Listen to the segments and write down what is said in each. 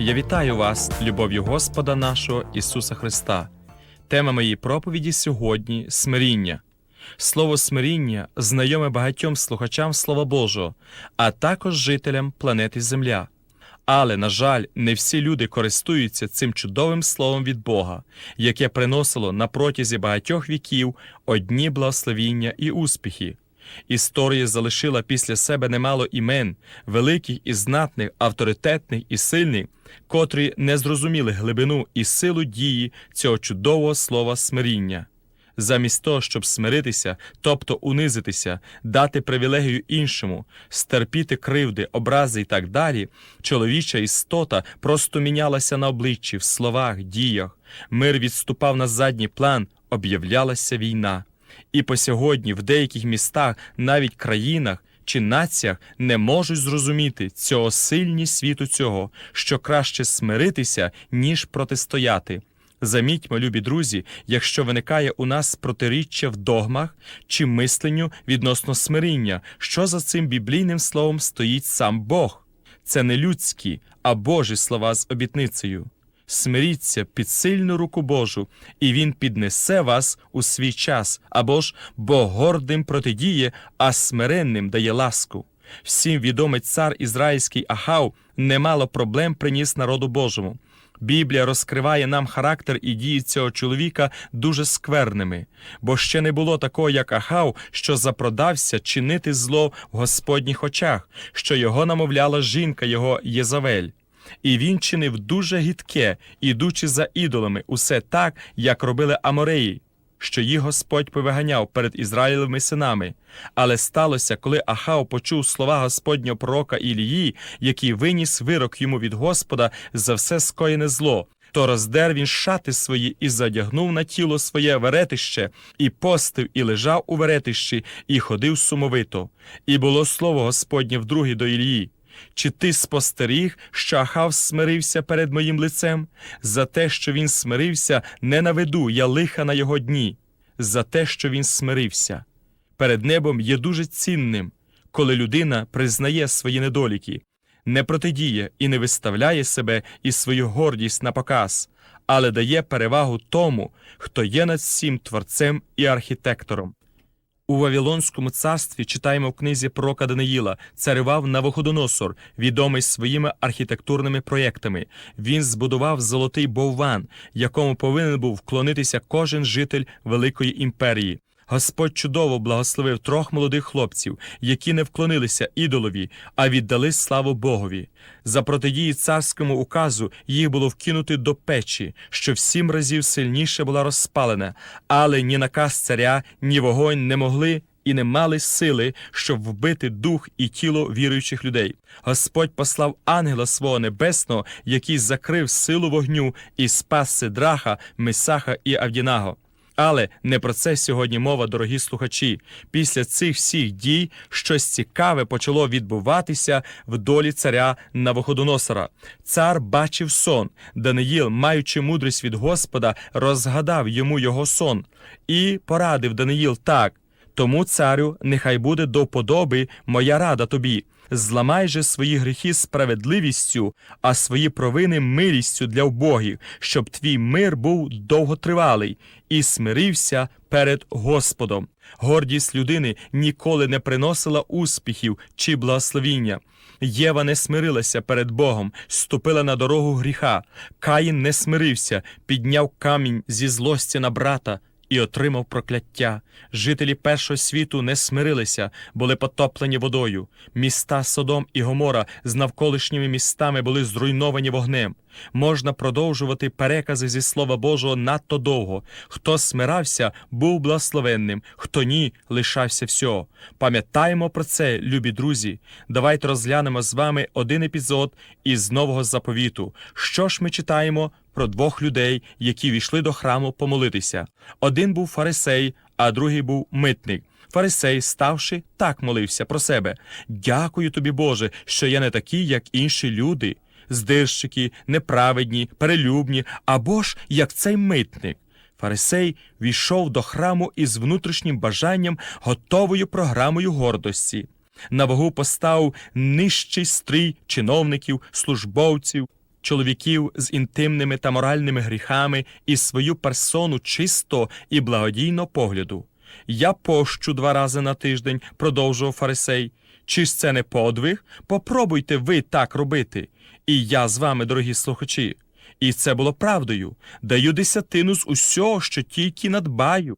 Я вітаю вас, любов'ю Господа нашого Ісуса Христа. Тема моєї проповіді сьогодні смиріння. Слово смиріння знайоме багатьом слухачам Слова Божого, а також жителям планети Земля. Але, на жаль, не всі люди користуються цим чудовим словом від Бога, яке приносило на протязі багатьох віків одні благословіння і успіхи. Історія залишила після себе немало імен, великих і знатних, авторитетних і сильних, котрі не зрозуміли глибину і силу дії цього чудового слова смиріння. Замість того, щоб смиритися, тобто унизитися, дати привілегію іншому, стерпіти кривди, образи і так далі, чоловіча істота просто мінялася на обличчі, в словах, діях. Мир відступав на задній план, об'являлася війна. І по сьогодні в деяких містах, навіть країнах чи націях не можуть зрозуміти цього сильні світу цього, що краще смиритися, ніж протистояти. Замітьмо, любі друзі, якщо виникає у нас протиріччя в догмах чи мисленню відносно смиріння, що за цим біблійним словом стоїть сам Бог. Це не людські, а Божі слова з обітницею. Смиріться під сильну руку Божу, і Він піднесе вас у свій час, або ж Бог гордим протидіє, а смиренним дає ласку. Всім відомий цар ізраїльський Ахав немало проблем приніс народу Божому. Біблія розкриває нам характер і дії цього чоловіка дуже скверними, бо ще не було такого, як Ахав, що запродався чинити зло в Господніх очах, що його намовляла жінка його Єзавель. І він чинив дуже гідке, ідучи за ідолами, усе так, як робили Амореї, що їх Господь повиганяв перед Ізраїлевими синами. Але сталося, коли Ахав почув слова Господнього пророка Ілії, який виніс вирок йому від Господа за все скоєне зло. То роздер він шати свої і задягнув на тіло своє веретище, і постив, і лежав у веретищі, і ходив сумовито. І було слово Господнє вдруге до Ілії. Чи ти спостеріг, що Ахав смирився перед моїм лицем? За те, що він смирився, не наведу я лиха на його дні, за те, що він смирився. Перед небом є дуже цінним, коли людина признає свої недоліки, не протидіє і не виставляє себе і свою гордість на показ, але дає перевагу тому, хто є над всім творцем і архітектором. У Вавилонському царстві читаємо в книзі пророка Даниїла, царював Навуходоносор, відомий своїми архітектурними проєктами. Він збудував золотий бовван, якому повинен був вклонитися кожен житель великої імперії. Господь чудово благословив трьох молодих хлопців, які не вклонилися ідолові, а віддали славу Богові. За протидії царському указу їх було вкинути до печі, що в сім разів сильніше була розпалена, але ні наказ царя, ні вогонь не могли. І не мали сили, щоб вбити дух і тіло віруючих людей. Господь послав ангела свого небесного, який закрив силу вогню і спас Сидраха, Месаха і Авдінаго. Але не про це сьогодні мова, дорогі слухачі. Після цих всіх дій щось цікаве почало відбуватися в долі царя Навуходоносора. Цар бачив сон. Даниїл, маючи мудрість від Господа, розгадав йому його сон і порадив Даниїл так. Тому, царю, нехай буде до вподоби моя рада тобі. Зламай же свої гріхи справедливістю, а свої провини милістю для вбогів, щоб твій мир був довготривалий і смирився перед Господом. Гордість людини ніколи не приносила успіхів чи благословіння. Єва не смирилася перед Богом, ступила на дорогу гріха. Каїн не смирився, підняв камінь зі злості на брата і отримав прокляття. Жителі першого світу не смирилися, були потоплені водою. Міста Содом і Гомора з навколишніми містами були зруйновані вогнем. Можна продовжувати перекази зі Слова Божого надто довго. Хто смирався, був благословенним, хто ні, лишався всього. Пам'ятаємо про це, любі друзі. Давайте розглянемо з вами один епізод із нового заповіту. Що ж ми читаємо про двох людей, які війшли до храму помолитися? Один був фарисей, а другий був митник. Фарисей, ставши, так молився про себе. Дякую тобі, Боже, що я не такий, як інші люди здирщики, неправедні, перелюбні або ж як цей митник. Фарисей війшов до храму із внутрішнім бажанням, готовою програмою гордості. На вагу поставив нижчий стрій чиновників, службовців, чоловіків з інтимними та моральними гріхами і свою персону чисто і благодійно погляду. Я пощу два рази на тиждень, продовжував фарисей. Чи ж це не подвиг? Попробуйте ви так робити. І я з вами, дорогі слухачі. І це було правдою. Даю десятину з усього, що тільки надбаю.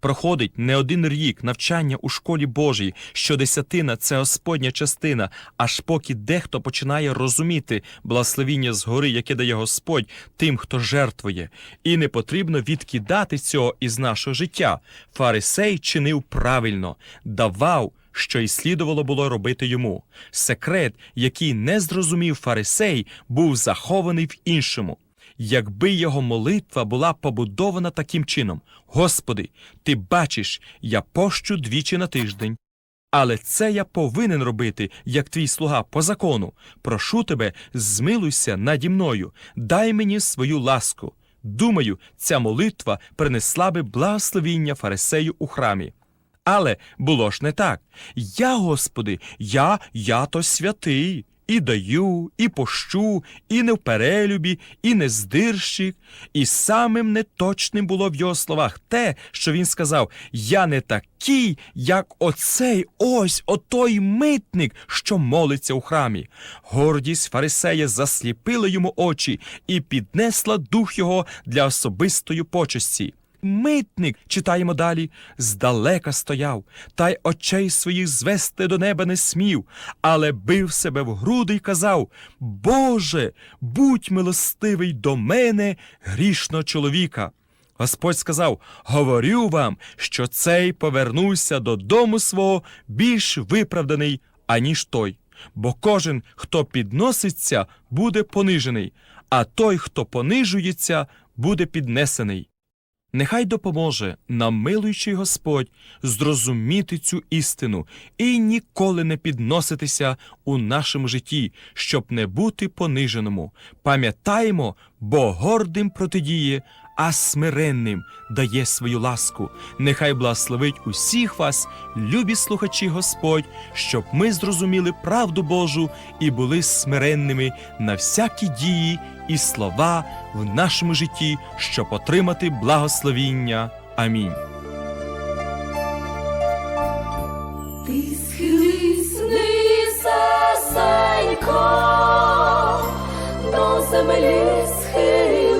Проходить не один рік навчання у школі Божій, що десятина це Господня частина, аж поки дехто починає розуміти благословіння згори, яке дає Господь тим, хто жертвує, і не потрібно відкидати цього із нашого життя. Фарисей чинив правильно, давав. Що й слідувало було робити йому. Секрет, який не зрозумів фарисей, був захований в іншому. Якби його молитва була побудована таким чином: Господи, ти бачиш, я пощу двічі на тиждень. Але це я повинен робити, як твій слуга по закону. Прошу тебе, змилуйся наді мною, дай мені свою ласку. Думаю, ця молитва принесла би благословіння фарисею у храмі. Але було ж не так. Я, Господи, я, я то святий. І даю, і пощу, і не в перелюбі, і не здирщик. І самим неточним було в його словах те, що він сказав: Я не такий, як оцей ось отой митник, що молиться у храмі. Гордість фарисея засліпила йому очі і піднесла дух його для особистої почесті. Митник, читаємо далі, здалека стояв, та й очей своїх звести до неба не смів, але бив себе в груди й казав: Боже, будь милостивий до мене, грішного чоловіка. Господь сказав: Говорю вам, що цей повернувся додому свого більш виправданий, аніж той. Бо кожен, хто підноситься, буде понижений, а той, хто понижується, буде піднесений. Нехай допоможе нам милуючий Господь зрозуміти цю істину і ніколи не підноситися у нашому житті, щоб не бути пониженому. Пам'ятаємо, бо гордим протидіє, а смиренним дає свою ласку. Нехай благословить усіх вас, любі слухачі Господь, щоб ми зрозуміли правду Божу і були смиренними на всякі дії і слова в нашому житті, щоб отримати благословіння. Амінь. Ти схились вниз, до землі схились,